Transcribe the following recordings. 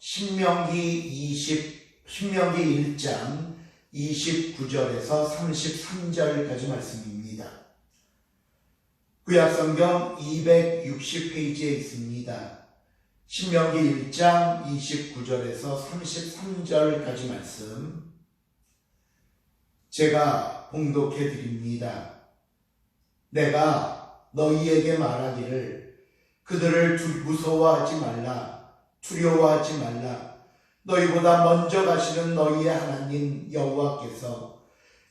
신명기 20, 신명기 1장 29절에서 33절까지 말씀입니다. 구약성경 260페이지에 있습니다. 신명기 1장 29절에서 33절까지 말씀 제가 봉독해 드립니다. 내가 너희에게 말하기를 그들을 무서워하지 말라 두려워하지 말라. 너희보다 먼저 가시는 너희의 하나님 여호와께서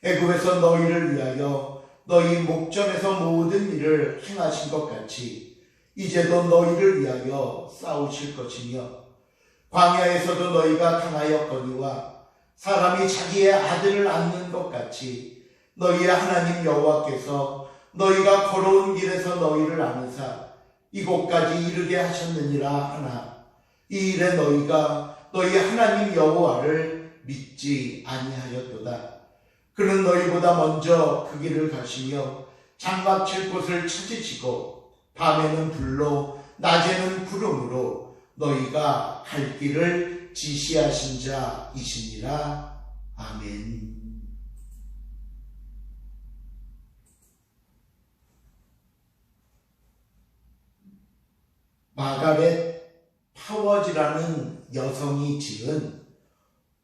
애굽에서 너희를 위하여 너희 목전에서 모든 일을 행하신 것 같이 이제도 너희를 위하여 싸우실 것이며 광야에서도 너희가 당하였거니와 사람이 자기의 아들을 안는 것 같이 너희의 하나님 여호와께서 너희가 걸어온 길에서 너희를 안으사 이곳까지 이르게 하셨느니라 하나 이 일에 너희가 너희 하나님 여호와를 믿지 아니하였도다. 그는 너희보다 먼저 그 길을 가시며 장막 칠 곳을 찾으시고 밤에는 불로 낮에는 구름으로 너희가 갈 길을 지시하신 자이시니라. 아멘. 마가렛 파워즈라는 여성이 지은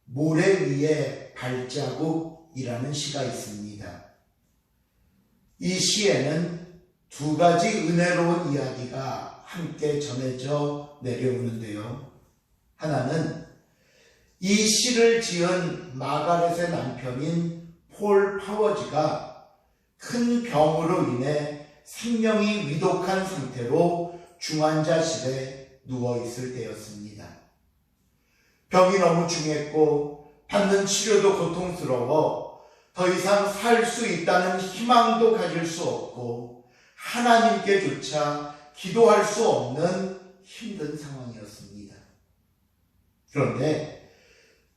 모래 위에 발자국이라는 시가 있습니다. 이 시에는 두 가지 은혜로운 이야기가 함께 전해져 내려오는데요. 하나는 이 시를 지은 마가렛의 남편인 폴 파워즈가 큰 병으로 인해 생명이 위독한 상태로 중환자실에 누워 있을 때였습니다. 병이 너무 중했고 받는 치료도 고통스러워 더 이상 살 수 있다는 희망도 가질 수 없고 하나님께조차 기도할 수 없는 힘든 상황이었습니다. 그런데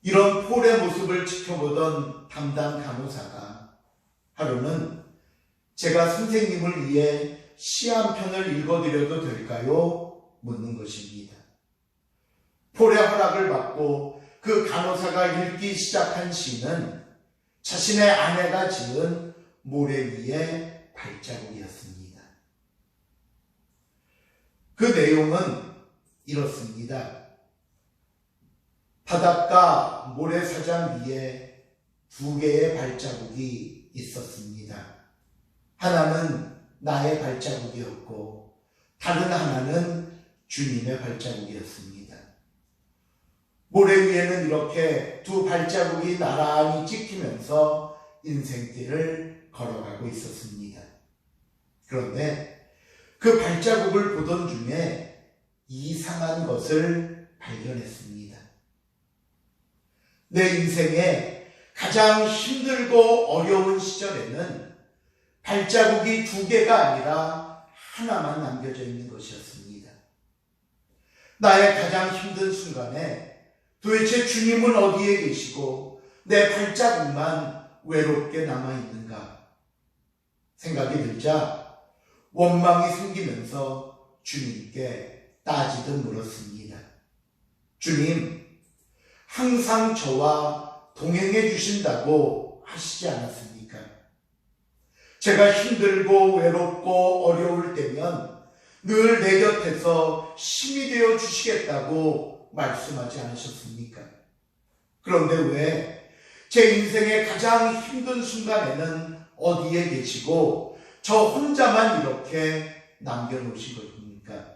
이런 폴의 모습을 지켜보던 담당 간호사가 하루는 제가 선생님을 위해 시 한 편을 읽어드려도 될까요? 묻는 것입니다. 폴의 허락을 받고 그 간호사가 읽기 시작한 시는 자신의 아내가 지은 모래 위의 발자국이었습니다. 그 내용은 이렇습니다. 바닷가 모래사장 위에 두 개의 발자국이 있었습니다. 하나는 나의 발자국이었고 다른 하나는 주님의 발자국이었습니다. 모래 위에는 이렇게 두 발자국이 나란히 찍히면서 인생길을 걸어가고 있었습니다. 그런데 그 발자국을 보던 중에 이상한 것을 발견했습니다. 내 인생에 가장 힘들고 어려운 시절에는 발자국이 두 개가 아니라 하나만 남겨져 있는 것이었습니다. 나의 가장 힘든 순간에 도대체 주님은 어디에 계시고 내 발자국만 외롭게 남아있는가 생각이 들자 원망이 생기면서 주님께 따지듯 물었습니다. 주님, 항상 저와 동행해 주신다고 하시지 않았습니까? 제가 힘들고 외롭고 어려울 때면 늘 내 곁에서 힘이 되어 주시겠다고 말씀하지 않으셨습니까? 그런데 왜 제 인생의 가장 힘든 순간에는 어디에 계시고 저 혼자만 이렇게 남겨놓으신 것입니까?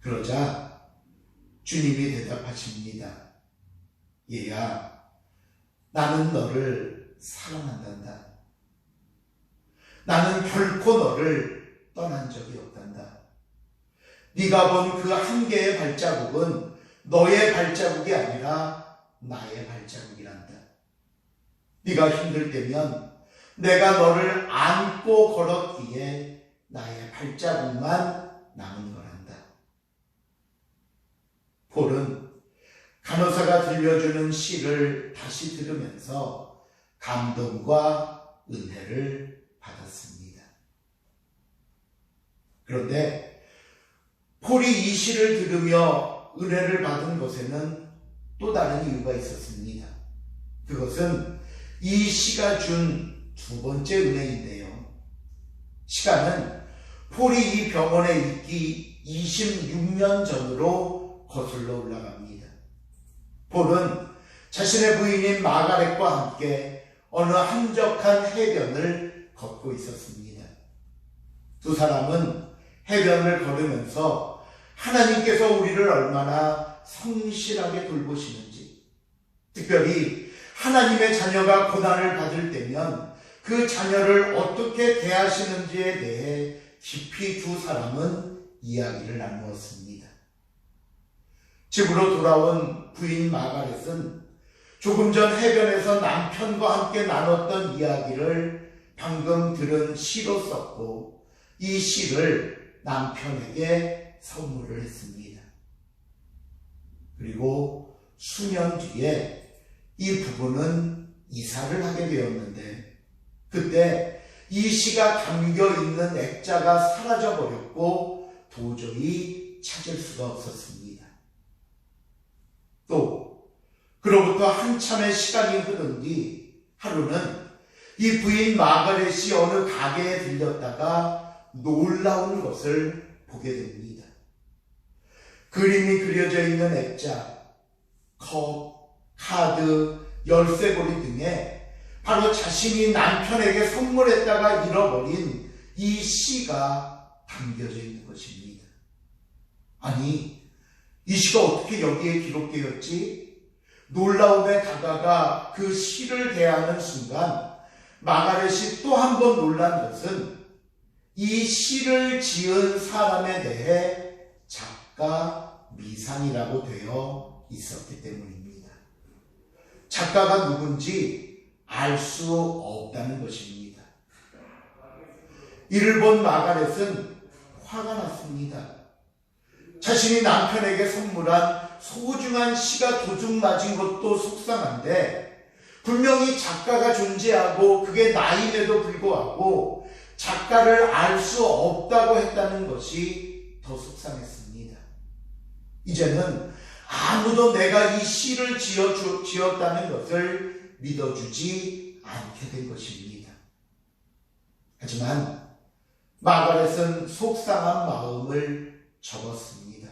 그러자 주님이 대답하십니다. 얘야, 나는 너를 사랑한단다. 나는 결코 너를 떠난 적이 없단다. 네가 본 그 한 개의 발자국은 너의 발자국이 아니라 나의 발자국이란다. 네가 힘들 때면 내가 너를 안고 걸었기에 나의 발자국만 남은 거란다. 폴은 간호사가 들려주는 시를 다시 들으면서 감동과 은혜를 받았습니다. 그런데 폴이 이 시를 들으며 은혜를 받은 것에는 또 다른 이유가 있었습니다. 그것은 이 시가 준 두 번째 은혜인데요. 시가는 폴이 이 병원에 있기 26년 전으로 거슬러 올라갑니다. 폴은 자신의 부인인 마가렛과 함께 어느 한적한 해변을 걷고 있었습니다. 두 사람은 해변을 걸으면서 하나님께서 우리를 얼마나 성실하게 돌보시는지, 특별히 하나님의 자녀가 고난을 받을 때면 그 자녀를 어떻게 대하시는지에 대해 깊이 두 사람은 이야기를 나누었습니다. 집으로 돌아온 부인 마가렛은 조금 전 해변에서 남편과 함께 나눴던 이야기를 방금 들은 시로 썼고 이 시를 남편에게 선물을 했습니다. 그리고 수년 뒤에 이 부부는 이사를 하게 되었는데 그때 이 시가 담겨 있는 액자가 사라져 버렸고 도저히 찾을 수가 없었습니다. 또 그로부터 한참의 시간이 흐른 뒤 하루는 이 부인 마가렛이 어느 가게에 들렸다가 놀라운 것을 보게 됩니다. 그림이 그려져 있는 액자, 컵, 카드, 열쇠고리 등에 바로 자신이 남편에게 선물했다가 잃어버린 이 시가 담겨져 있는 것입니다. 아니, 이 시가 어떻게 여기에 기록되었지? 놀라움에 다가가 그 시를 대하는 순간 마가렛이 또 한 번 놀란 것은 이 시를 지은 사람에 대해 작가 미상이라고 되어 있었기 때문입니다. 작가가 누군지 알 수 없다는 것입니다. 이를 본 마가렛은 화가 났습니다. 자신이 남편에게 선물한 소중한 시가 도둑 맞은 것도 속상한데 분명히 작가가 존재하고 그게 나임에도 불구하고 작가를 알 수 없다고 했다는 것이 더 속상했습니다. 이제는 아무도 내가 이 시를 지어 지었다는 것을 믿어주지 않게 된 것입니다. 하지만 마가렛은 속상한 마음을 접었습니다.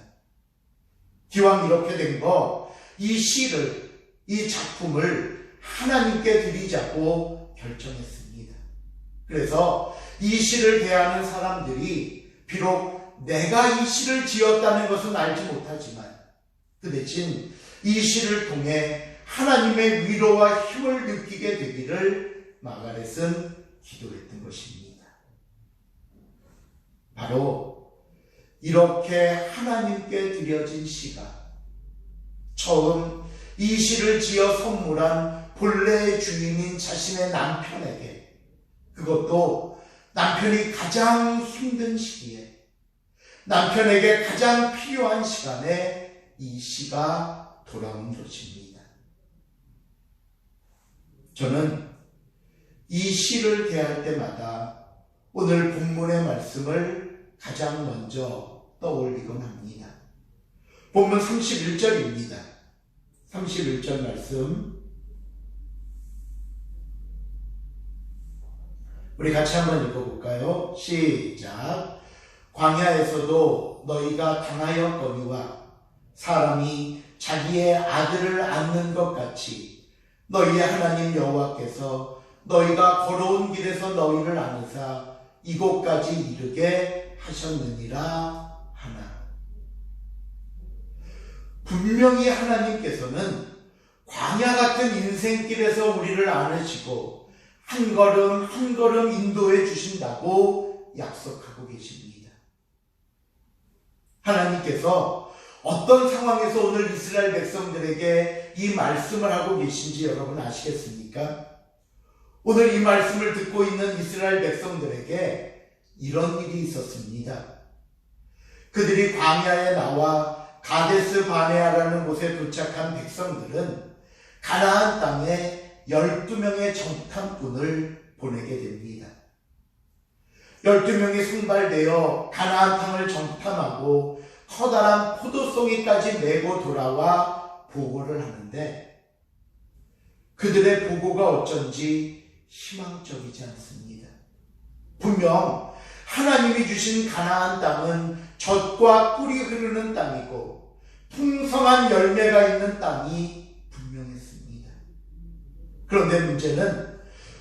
기왕 이렇게 된 거, 이 시를, 이 작품을 하나님께 드리자고 결정했습니다. 그래서 이 시를 대하는 사람들이 비록 내가 이 시를 지었다는 것은 알지 못하지만 그 대신 이 시를 통해 하나님의 위로와 힘을 느끼게 되기를 마가렛은 기도했던 것입니다. 바로 이렇게 하나님께 드려진 시가 처음 이 시를 지어 선물한 본래의 주인인 자신의 남편에게 그것도 남편이 가장 힘든 시기에 남편에게 가장 필요한 시간에 이 시가 돌아온 것입니다. 저는 이 시를 대할 때마다 오늘 본문의 말씀을 가장 먼저 떠올리곤 합니다. 본문 31절입니다. 31절 말씀. 우리 같이 한번 읽어볼까요? 시작. 광야에서도 너희가 당하였거니와 사람이 자기의 아들을 안는 것 같이 너희의 하나님 여호와께서 너희가 걸어온 길에서 너희를 안으사 이곳까지 이르게 하셨느니라 하나. 분명히 하나님께서는 광야 같은 인생길에서 우리를 안으시고 한 걸음 한 걸음 인도해 주신다고 약속하고 계십니다. 하나님께서 어떤 상황에서 오늘 이스라엘 백성들에게 이 말씀을 하고 계신지 여러분 아시겠습니까? 오늘 이 말씀을 듣고 있는 이스라엘 백성들에게 이런 일이 있었습니다. 그들이 광야에 나와 가데스 바네아라는 곳에 도착한 백성들은 가나안 땅에 12명의 정탐꾼을 보내게 됩니다. 12명이 선발되어 가나안 땅을 정탐하고 커다란 포도송이까지 메고 돌아와 보고를 하는데 그들의 보고가 어쩐지 희망적이지 않습니다. 분명 하나님이 주신 가나안 땅은 젖과 꿀이 흐르는 땅이고 풍성한 열매가 있는 땅이. 그런데 문제는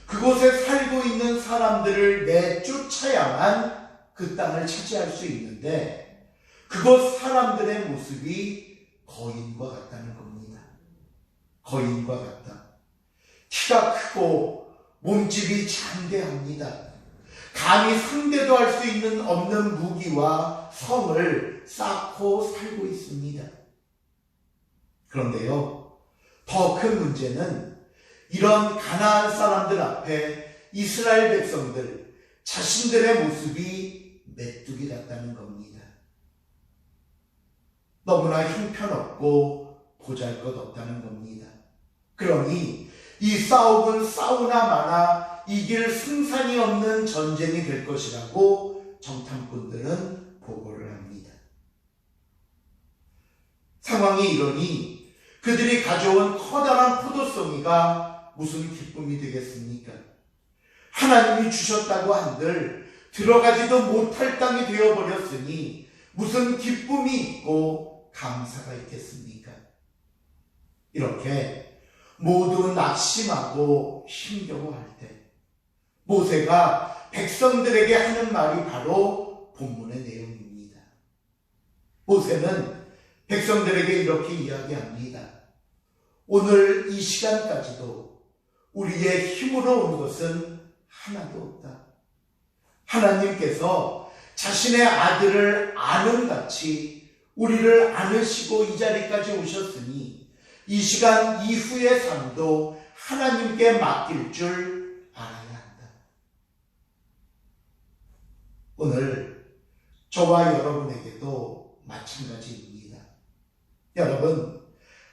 그곳에 살고 있는 사람들을 내쫓아야만 그 땅을 차지할 수 있는데 그곳 사람들의 모습이 거인과 같다는 겁니다. 거인과 같다. 키가 크고 몸집이 장대합니다. 감히 상대도 할 수 있는 없는 무기와 성을 쌓고 살고 있습니다. 그런데요, 더 큰 문제는 이런 가나안 사람들 앞에 이스라엘 백성들 자신들의 모습이 메뚜기 같다는 겁니다. 너무나 형편없고 보잘것없다는 겁니다. 그러니 이 싸움은 싸우나 마나 이길 승산이 없는 전쟁이 될 것이라고 정탐꾼들은 보고를 합니다. 상황이 이러니 그들이 가져온 커다란 포도송이가 무슨 기쁨이 되겠습니까? 하나님이 주셨다고 한들 들어가지도 못할 땅이 되어버렸으니 무슨 기쁨이 있고 감사가 있겠습니까? 이렇게 모두 낙심하고 힘겨워할 때 모세가 백성들에게 하는 말이 바로 본문의 내용입니다. 모세는 백성들에게 이렇게 이야기합니다. 오늘 이 시간까지도 우리의 힘으로 온 것은 하나도 없다. 하나님께서 자신의 아들을 아는 같이 우리를 안으시고 이 자리까지 오셨으니 이 시간 이후의 삶도 하나님께 맡길 줄 알아야 한다. 오늘 저와 여러분에게도 마찬가지입니다. 여러분,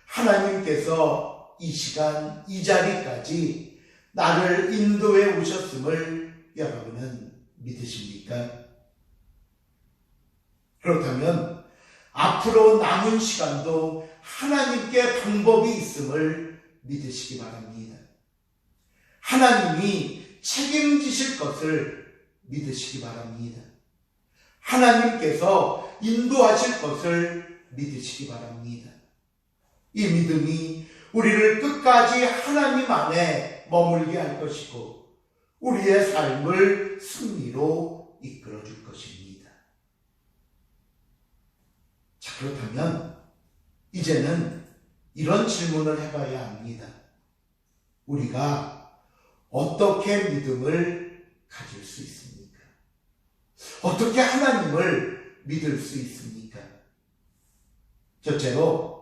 하나님께서 이 시간 이 자리까지 나를 인도해 오셨음을 여러분은 믿으십니까? 그렇다면 앞으로 남은 시간도 하나님께 방법이 있음을 믿으시기 바랍니다. 하나님이 책임지실 것을 믿으시기 바랍니다. 하나님께서 인도하실 것을 믿으시기 바랍니다. 이 믿음이 우리를 끝까지 하나님 안에 머물게 할 것이고 우리의 삶을 승리로 이끌어 줄 것입니다. 자, 그렇다면 이제는 이런 질문을 해봐야 합니다. 우리가 어떻게 믿음을 가질 수 있습니까? 어떻게 하나님을 믿을 수 있습니까? 첫째로,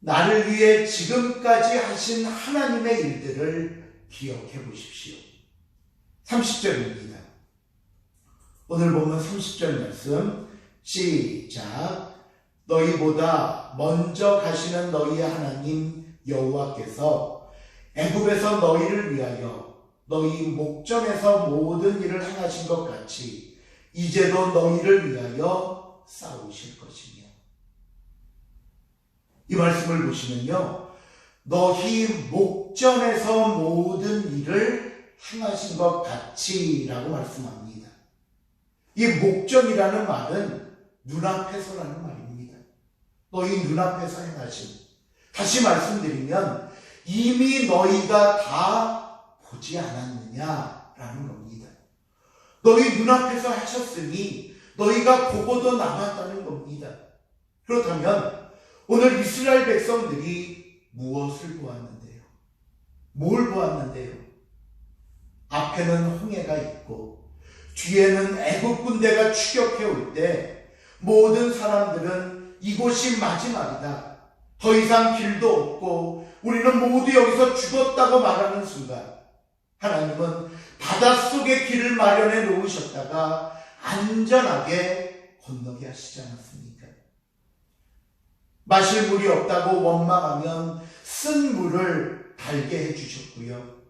나를 위해 지금까지 하신 하나님의 일들을 기억해 보십시오. 30절입니다. 오늘 보면 30절 말씀, 시작. 너희보다 먼저 가시는 너희의 하나님 여호와께서 애굽에서 너희를 위하여 너희 목전에서 모든 일을 행하신 것 같이 이제도 너희를 위하여 싸우실 것이며 이 말씀을 보시면요 너희 목전에서 모든 일을 행하신 것 같이라고 말씀합니다. 이 목전이라는 말은 눈앞에서라는 말입니다. 너희 눈앞에서 행하신. 다시 말씀드리면 이미 너희가 다 보지 않았느냐라는 겁니다. 너희 눈앞에서 하셨으니 너희가 보고도 남았다는 겁니다. 그렇다면 오늘 이스라엘 백성들이 무엇을 보았는데요? 뭘 보았는데요? 앞에는 홍해가 있고 뒤에는 애국 군대가 추격해 올 때 모든 사람들은 이곳이 마지막이다. 더 이상 길도 없고 우리는 모두 여기서 죽었다고 말하는 순간 하나님은 바닷속에 길을 마련해 놓으셨다가 안전하게 건너게 하시지 않았습니까? 마실 물이 없다고 원망하면 쓴 물을 달게 해주셨고요.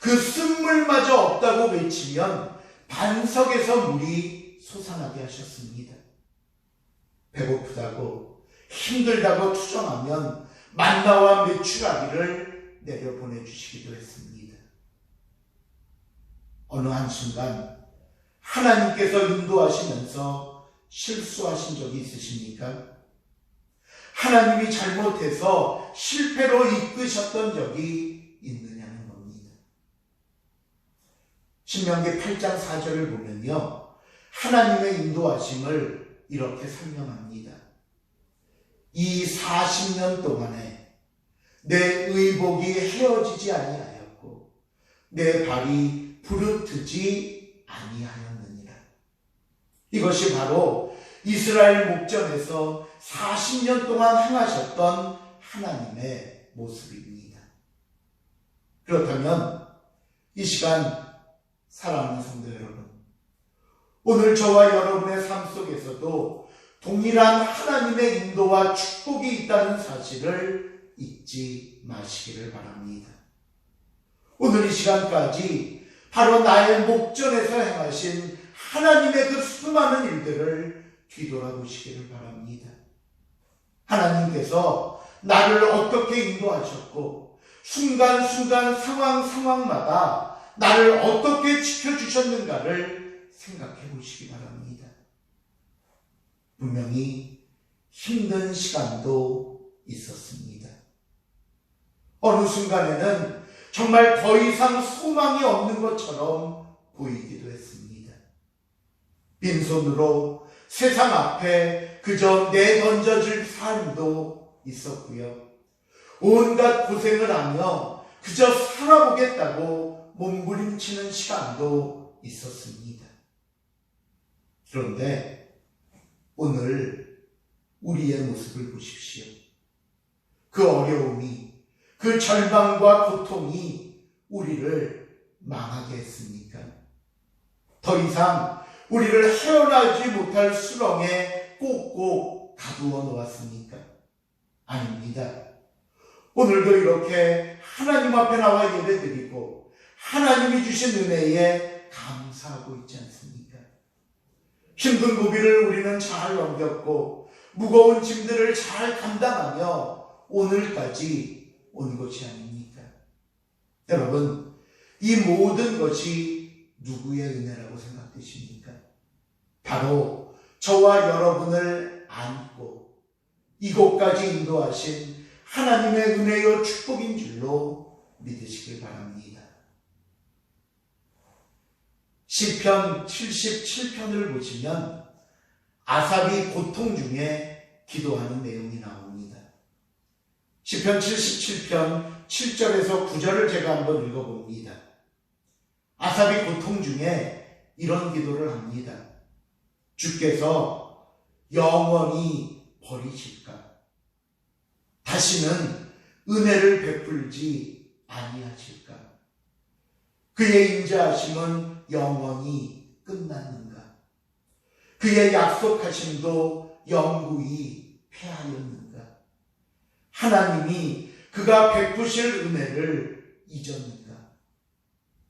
그 쓴물마저 없다고 외치면 반석에서 물이 솟아나게 하셨습니다. 배고프다고 힘들다고 투정하면 만나와 메추라기를 내려 보내주시기도 했습니다. 어느 한순간 하나님께서 인도하시면서 실수하신 적이 있으십니까? 하나님이 잘못해서 실패로 이끄셨던 적이 있느냐는 겁니다. 신명기 8장 4절을 보면요. 하나님의 인도하심을 이렇게 설명합니다. 이 40년 동안에 내 의복이 헤어지지 아니하였고 내 발이 부르트지 아니하였느니라. 이것이 바로 이스라엘 목전에서 40년 동안 행하셨던 하나님의 모습입니다. 그렇다면 이 시간 사랑하는 성도 여러분, 오늘 저와 여러분의 삶 속에서도 동일한 하나님의 인도와 축복이 있다는 사실을 잊지 마시기를 바랍니다. 오늘 이 시간까지 바로 나의 목전에서 행하신 하나님의 그 수많은 일들을 뒤돌아보시기를 바랍니다. 하나님께서 나를 어떻게 인도하셨고 순간순간 상황 상황마다 나를 어떻게 지켜주셨는가를 생각해 보시기 바랍니다. 분명히 힘든 시간도 있었습니다. 어느 순간에는 정말 더 이상 소망이 없는 것처럼 보이기도 했습니다. 빈손으로 세상 앞에 그저 내던져질 삶도 있었고요. 온갖 고생을 하며 그저 살아보겠다고 몸부림치는 시간도 있었습니다. 그런데 오늘 우리의 모습을 보십시오. 그 어려움이, 그 절망과 고통이 우리를 망하게 했습니까? 더 이상 우리를 헤어나지 못할 수렁에 꼭꼭 가두어 놓았습니까? 아닙니다. 오늘도 이렇게 하나님 앞에 나와 예배 드리고 하나님이 주신 은혜에 감사하고 있지 않습니까? 힘든 고비를 우리는 잘 넘겼고 무거운 짐들을 잘 감당하며 오늘까지 온 것이 아닙니까? 여러분, 이 모든 것이 누구의 은혜라고 생각되십니까? 바로 저와 여러분을 안고 이곳까지 인도하신 하나님의 은혜요 축복인 줄로 믿으시길 바랍니다. 시편 77편을 보시면 아삽이 고통 중에 기도하는 내용이 나옵니다. 시편 77편 7절에서 9절을 제가 한번 읽어봅니다. 아삽이 고통 중에 이런 기도를 합니다. 주께서 영원히 버리실까? 다시는 은혜를 베풀지 아니하실까? 그의 인자하심은 영원히 끝났는가? 그의 약속하심도 영구히 패하였는가? 하나님이 그가 베푸실 은혜를 잊었는가?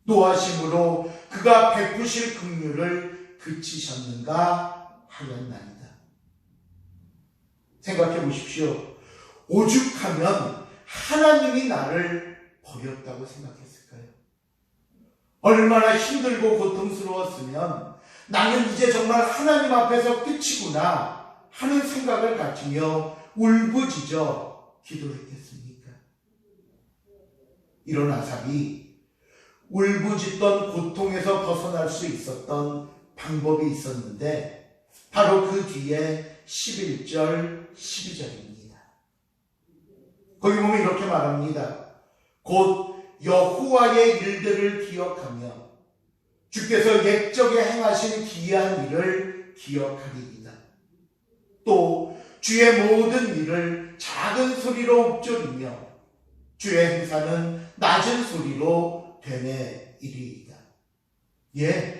노하심으로 그가 베푸실 긍휼을 그치셨는가 하였나이다. 생각해 보십시오. 오죽하면 하나님이 나를 버렸다고 생각했을까요? 얼마나 힘들고 고통스러웠으면 나는 이제 정말 하나님 앞에서 끝이구나 하는 생각을 가지며 울부짖어 기도했겠습니까? 이런 아삽이 울부짖던 고통에서 벗어날 수 있었던 방법이 있었는데 바로 그 뒤에 11절, 12절입니다. 거기 보면 이렇게 말합니다. 곧 여호와의 일들을 기억하며 주께서 옛적에 행하신 기이한 일을 기억하리이다. 또 주의 모든 일을 작은 소리로 읊조리며 주의 행사는 낮은 소리로 되뇌이리이다. 예,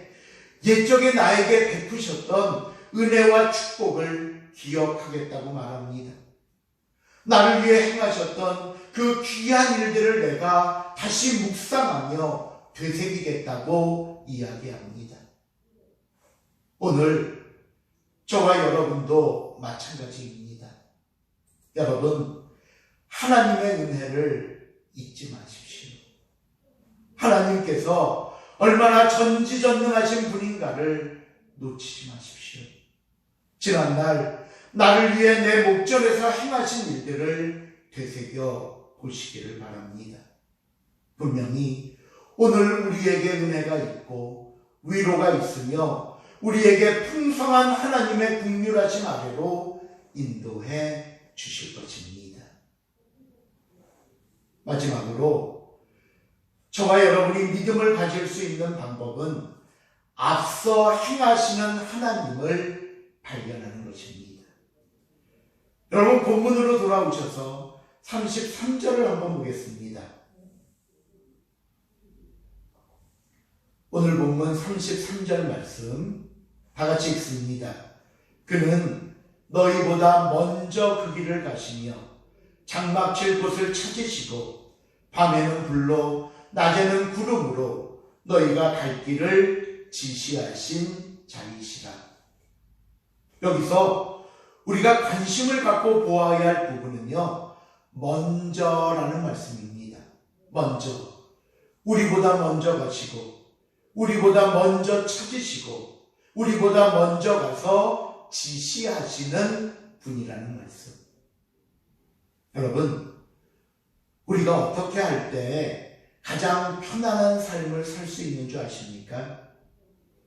옛적에 나에게 베푸셨던 은혜와 축복을 기억하겠다고 말합니다. 나를 위해 행하셨던 그 귀한 일들을 내가 다시 묵상하며 되새기겠다고 이야기합니다. 오늘 저와 여러분도 마찬가지입니다. 여러분, 하나님의 은혜를 잊지 마십시오. 하나님께서 얼마나 전지전능하신 분인가를 놓치지 마십시오. 지난날 나를 위해 내 목전에서 행하신 일들을 되새겨 보시기를 바랍니다. 분명히 오늘 우리에게 은혜가 있고 위로가 있으며 우리에게 풍성한 하나님의 국률하신 아래로 인도해 주실 것입니다. 마지막으로 저와 여러분이 믿음을 가질 수 있는 방법은 앞서 행하시는 하나님을 발견하는 것입니다. 여러분 본문으로 돌아오셔서 33절을 한번 보겠습니다. 오늘 본문 33절 말씀 다 같이 읽습니다. 그는 너희보다 먼저 그 길을 가시며 장막칠 곳을 찾으시고 밤에는 불로 낮에는 구름으로 너희가 갈 길을 지시하신 자이시라. 여기서 우리가 관심을 갖고 보아야 할 부분은요. 먼저라는 말씀입니다. 먼저. 우리보다 먼저 가시고 우리보다 먼저 찾으시고 우리보다 먼저 가서 지시하시는 분이라는 말씀. 여러분, 우리가 어떻게 할 때 가장 편안한 삶을 살 수 있는 줄 아십니까?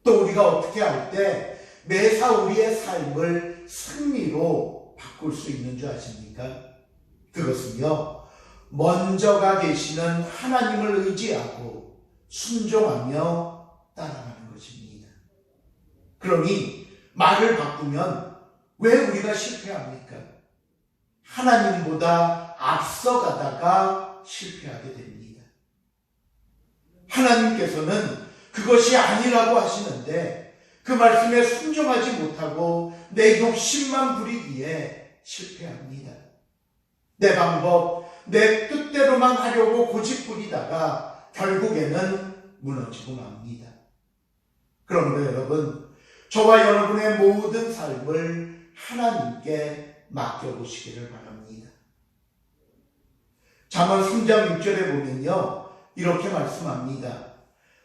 또 우리가 어떻게 할 때 매사 우리의 삶을 승리로 바꿀 수 있는 줄 아십니까? 그것은요, 먼저가 계시는 하나님을 의지하고 순종하며 따라가는 것입니다. 그러니 말을 바꾸면 왜 우리가 실패합니까? 하나님보다 앞서가다가 실패하게 됩니다. 하나님께서는 그것이 아니라고 하시는데 그 말씀에 순종하지 못하고 내 욕심만 부리기에 실패합니다. 내 방법, 내 뜻대로만 하려고 고집부리다가 결국에는 무너지고 맙니다. 그러므로 여러분, 저와 여러분의 모든 삶을 하나님께 맡겨보시기를 바랍니다. 잠언 3장 6절에 보면요. 이렇게 말씀합니다.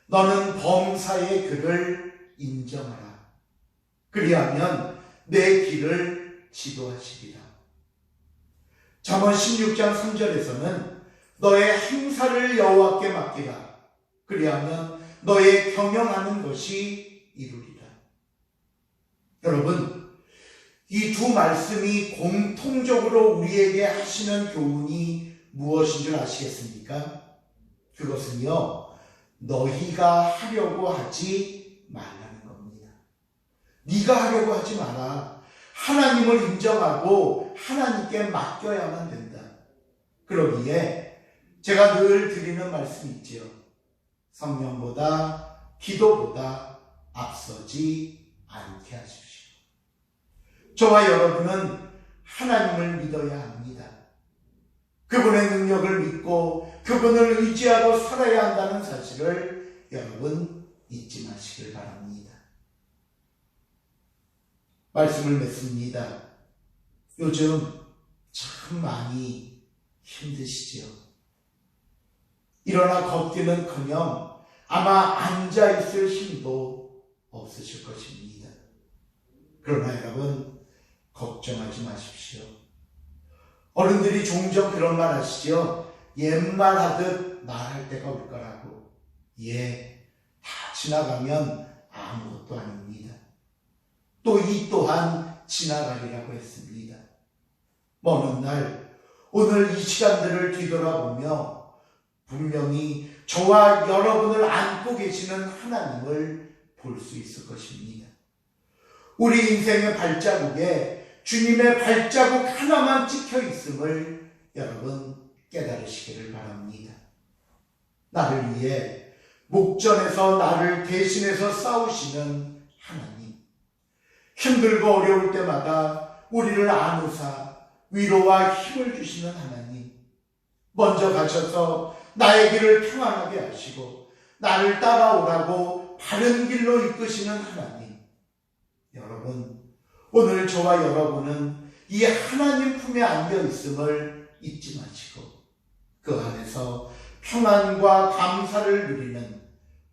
너는 범사의 글을 인정하라. 그리하면 내 길을 지도하시리라. 잠언 16장 3절에서는 너의 행사를 여호와께 맡기라. 그리하면 너의 경영하는 것이 이루리라. 여러분, 이 두 말씀이 공통적으로 우리에게 하시는 교훈이 무엇인 줄 아시겠습니까? 그것은요, 너희가 하려고 하지 말라는 겁니다. 네가 하려고 하지 마라. 하나님을 인정하고 하나님께 맡겨야만 된다. 그러기에 제가 늘 드리는 말씀이 있지요. 성령보다 기도보다 앞서지 않게 하십시오. 저와 여러분은 하나님을 믿어야 합니다. 그분의 능력을 믿고 그분을 의지하고 살아야 한다는 사실을 여러분 잊지 마시길 바랍니다. 말씀을 맺습니다. 요즘 참 많이 힘드시죠? 일어나 걷기는 커녕 아마 앉아있을 힘도 없으실 것입니다. 그러나 여러분, 걱정하지 마십시오. 어른들이 종종 그런 말 하시죠. 옛말 하듯 말할 때가 올 거라고. 예, 다 지나가면 아무것도 아닙니다. 또 이 또한 지나가리라고 했습니다. 먼 날, 오늘 이 시간들을 뒤돌아보며 분명히 저와 여러분을 안고 계시는 하나님을 볼 수 있을 것입니다. 우리 인생의 발자국에 주님의 발자국 하나만 찍혀 있음을 여러분 깨달으시기를 바랍니다. 나를 위해 목전에서 나를 대신해서 싸우시는 하나님. 힘들고 어려울 때마다 우리를 안으사 위로와 힘을 주시는 하나님. 먼저 가셔서 나의 길을 평안하게 하시고 나를 따라오라고 바른 길로 이끄시는 하나님. 여러분, 오늘 저와 여러분은 이 하나님 품에 안겨 있음을 잊지 마시고 그 안에서 평안과 감사를 누리는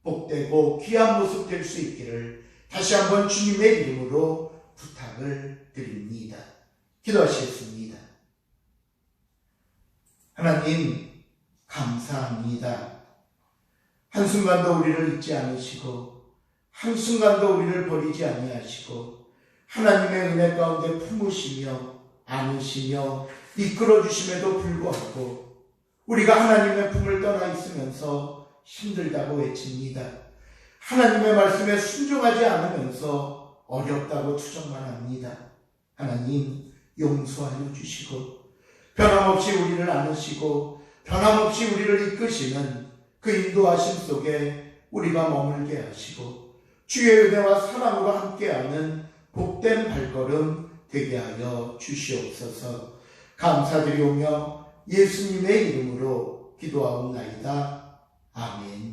복되고 귀한 모습 될 수 있기를 다시 한번 주님의 이름으로 부탁을 드립니다. 기도하시겠습니다. 하나님, 감사합니다. 한순간도 우리를 잊지 않으시고, 한순간도 우리를 버리지 아니하시고, 하나님의 은혜 가운데 품으시며, 안으시며, 이끌어 주심에도 불구하고, 우리가 하나님의 품을 떠나 있으면서 힘들다고 외칩니다. 하나님의 말씀에 순종하지 않으면서 어렵다고 투정만 합니다. 하나님, 용서하여 주시고, 변함없이 우리를 안으시고, 변함없이 우리를 이끄시는 그 인도하심 속에 우리가 머물게 하시고, 주의 은혜와 사랑으로 함께하는 복된 발걸음 되게 하여 주시옵소서 감사드리오며 예수님의 이름으로 기도하옵나이다. 아멘.